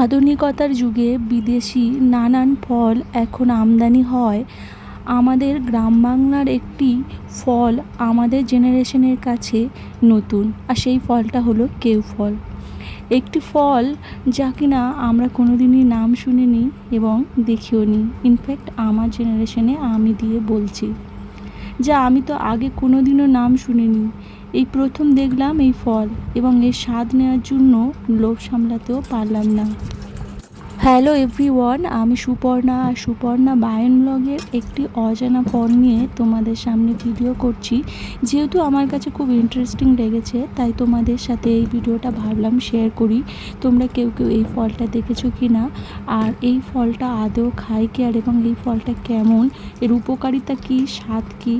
আধুনিকতার যুগে বিদেশি নানান ফল এখন আমদানি হয়। আমাদের গ্রাম বাংলার একটি ফল আমাদের জেনারেশনের কাছে নতুন, আর সেই ফলটা হলো কেউ ফল। একটি ফল যা কিনা আমরা কোনো দিনই নাম শুনিনি এবং দেখিও নি ইনফ্যাক্ট আমার জেনারেশনে আমি দিয়ে বলছি। যা আমি তো আগে কোনো দিনও নাম শুনিনি। এই প্রথম দেখলাম এই ফল এবং এর স্বাদ নেওয়ার জন্য লোভ সামলাতেও পারলাম না। হ্যালো এভরিওয়ান আমি সুপর্ণা আর সুপর্ণা বায়ন ব্লগের একটি অজানা ফল নিয়ে তোমাদের সামনে ভিডিও করছি। যেহেতু আমার কাছে খুব ইন্টারেস্টিং লেগেছে, তাই তোমাদের সাথে এই ভিডিওটা ভাবলাম শেয়ার করি। তোমরা কেউ কেউ এই ফলটা দেখেছ কি না আর এই ফলটা আদৌ খায় কি? আর এবং এই ফলটা কেমন? এর উপকারিতা কী? স্বাদ কী?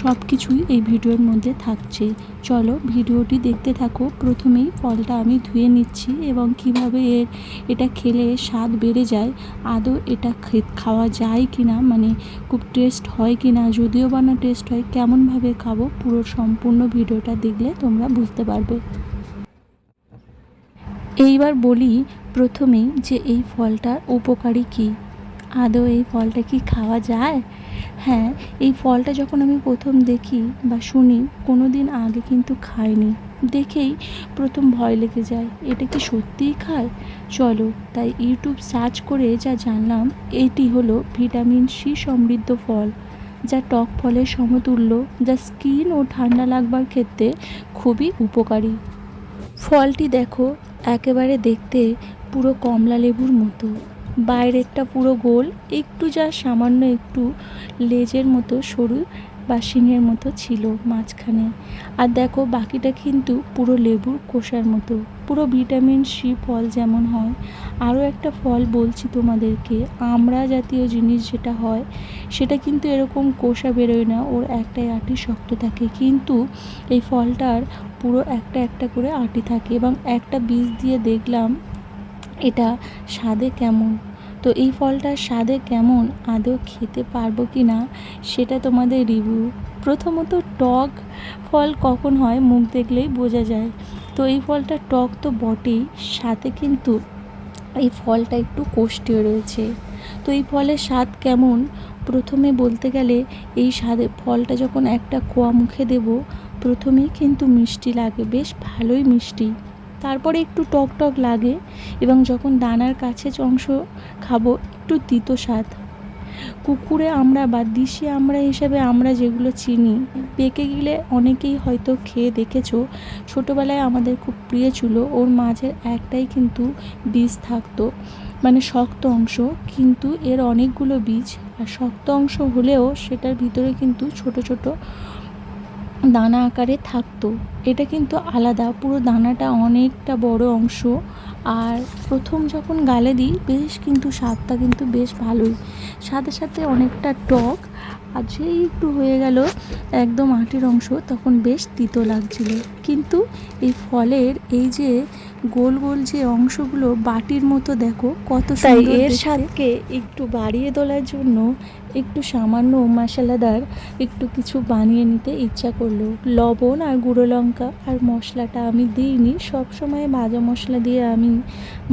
সব কিছুই এই ভিডিওর মধ্যে থাকছে। চলো ভিডিওটি দেখতে থাকো। প্রথমেই ফলটা আমি ধুয়ে নিচ্ছি এবং কীভাবে এর, এটা খেলে স্বাদ বেড়ে যায়, আদৌ এটা খাওয়া যায় কি না মানে খুব টেস্ট হয় কি না যদিও বা না টেস্ট হয়, কেমনভাবে খাব, পুরো সম্পূর্ণ ভিডিওটা দেখলে তোমরা বুঝতে পারবে। এইবার বলি প্রথমেই যে এই ফলটার উপকারী কী। আদৌ এই ফলটা কি খাওয়া যায়? হ্যাঁ এই ফলটা যখন আমি প্রথম দেখি বা শুনি কোনো দিন আগে কিন্তু খাইনি। দেখেই প্রথম ভয় লেগে যায়, এটা কি সত্যিই খায়? চলো, তাই ইউটিউব সার্চ করে যা জানলাম, এটি হলো ভিটামিন সি সমৃদ্ধ ফল, যা টক ফলের সমতুল্য, যা স্কিন ও ঠান্ডা লাগবার ক্ষেত্রে খুবই উপকারী। ফলটি দেখো, একেবারে দেখতে পুরো কমলা লেবুর মতো। বাইরেরটা পুরো গোল, একটু যা সামান্য একটু লেজের মতো, সরু বা শিঙের মতো ছিল মাঝখানে। আর দেখো, বাকিটা কিন্তু পুরো লেবুর কোষার মতো, পুরো ভিটামিন সি ফল যেমন হয়। আরও একটা ফল বলছি তোমাদেরকে আমড়া জাতীয় জিনিস যেটা হয়, সেটা কিন্তু এরকম কোষা বেরোয় না, ওর একটাই আটি শক্ত থাকে। কিন্তু এই ফলটার পুরো একটা একটা করে আটি থাকে এবং একটা বীজ দিয়ে দেখলাম এটা স্বাদে কেমন? তো এই ফলটার স্বাদে কেমন? আদৌ খেতে পারব কি না? সেটা তোমাদের রিভিউ প্রথমত টক ফল কখন হয় মুখ দেখলেই বোঝা যায়। তো এই ফলটা টক তো বটেই, সাথে কিন্তু এই ফলটা একটু কোষ্ঠীয় রয়েছে। তো এই ফলের স্বাদ কেমন? প্রথমে বলতে গেলে এই স্বাদে ফলটা যখন একটা কোয়া মুখে দেব, প্রথমেই কিন্তু মিষ্টি লাগে, বেশ ভালোই মিষ্টি। তারপরে একটু টক টক লাগে এবং যখন দানার কাছে অংশ খাব, একটু তিতো স্বাদ। কুকুরে আমরা বা দিশি আমরা হিসেবে আমরা যেগুলো চিনি, পেকে গেলে অনেকেই হয়তো খেয়ে দেখেছ। ছোটোবেলায় আমাদের খুব প্রিয় ছিল, ওর মাঝে একটাই কিন্তু বীজ থাকতো মানে শক্ত অংশ। কিন্তু এর অনেকগুলো বীজ আর শক্ত অংশ হলেও সেটার ভিতরে কিন্তু ছোট ছোট দানা আকারে থাকতো। এটা কিন্তু আলাদা পুরো দানাটা অনেকটা বড় অংশ। আর প্রথম যখন গালে দিই বেশ কিন্তু স্বাদটা কিন্তু বেশ ভালোই। সাথে সাথে অনেকটা টক আর যেই একটু হয়ে গেল একদম আটির অংশ তখন বেশ তিতো লাগছিল। কিন্তু এই ফলের এই যে গোল গোল যে অংশগুলো বাটির মতো দেখো কত তাই এর। স্বাদকে একটু বাড়িয়ে তোলার জন্য একটু সামান্য মশলাদার একটু কিছু বানিয়ে নিতে ইচ্ছা করল। লবণ আর গুঁড়ো লঙ্কা আর মশলাটা আমি দিইনি সবসময় ভাজা মশলা দিয়ে আমি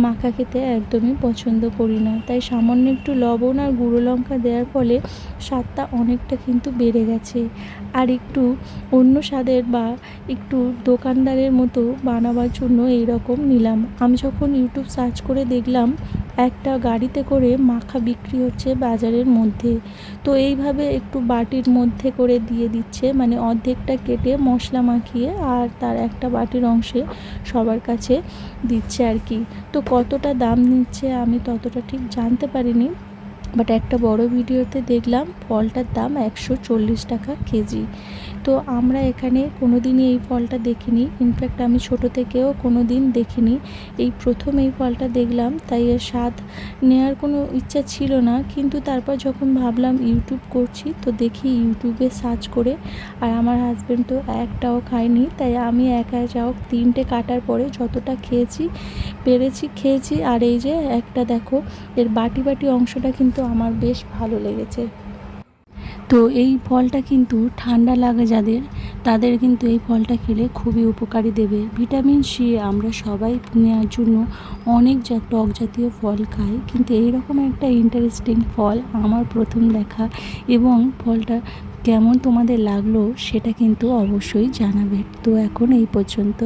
মাখা খেতে একদমই পছন্দ করি না। তাই সামান্য একটু লবণ আর গুঁড়ো লঙ্কা দেওয়ার ফলে স্বাদটা অনেকটা কিন্তু বেড়ে গেছে। আর একটু অন্য স্বাদের বা একটু দোকানদারের মতো বানাবার জন্য এই রকম নিলাম। আমি যখন ইউটিউব সার্চ করে দেখলাম একটা গাড়িতে করে মাখা বিক্রি হচ্ছে বাজারের মধ্যে। তো এইভাবে একটু বাটির মধ্যে করে দিয়ে দিচ্ছে মানে অর্ধেকটা কেটে মশলা মাখিয়ে আর তার একটা বাটির অংশে সবার কাছে দিচ্ছে আর কি। তো কতটা দাম নিচ্ছে আমি ততটা ঠিক জানতে পারিনি বাট একটা বড় ভিডিওতে দেখলাম ফলটার দাম একশো চল্লিশ টাকা কেজি। তো আমরা এখানে কোনো দিনই এই ফলটা দেখিনি। ইনফ্যাক্ট আমি ছোট থেকেও কোনো দিন দেখিনি। এই প্রথম এই ফলটা দেখলাম, তাই এর স্বাদ নেওয়ার কোনো ইচ্ছা ছিল না। কিন্তু তারপর যখন ভাবলাম ইউটিউব করছি, তো দেখি ইউটিউবে সার্চ করে, আর আমার হাজব্যান্ড তো একটাও খায়নি। তাই আমি একা যাও, তিনটে কাটার পরে যতটা খেয়েছি, পেরেছি, খেয়েছি, আর এই যে একটা দেখো, এর বাটি বাটি অংশটা কিন্তু আমার বেশ ভালো লেগেছে। তো এই ফলটা কিন্তু ঠান্ডা লাগে যাদের, তাদের কিন্তু এই ফলটা খেলে খুবই উপকারী দেবে। ভিটামিন সি আমরা সবাই নেওয়ার জন্য অনেক যা টক জাতীয় ফল খাই। কিন্তু এই রকম একটা ইন্টারেস্টিং ফল আমার প্রথম দেখা এবং ফলটা কেমন তোমাদের লাগল সেটা কিন্তু অবশ্যই জানাবে। তো এখন এই পর্যন্ত।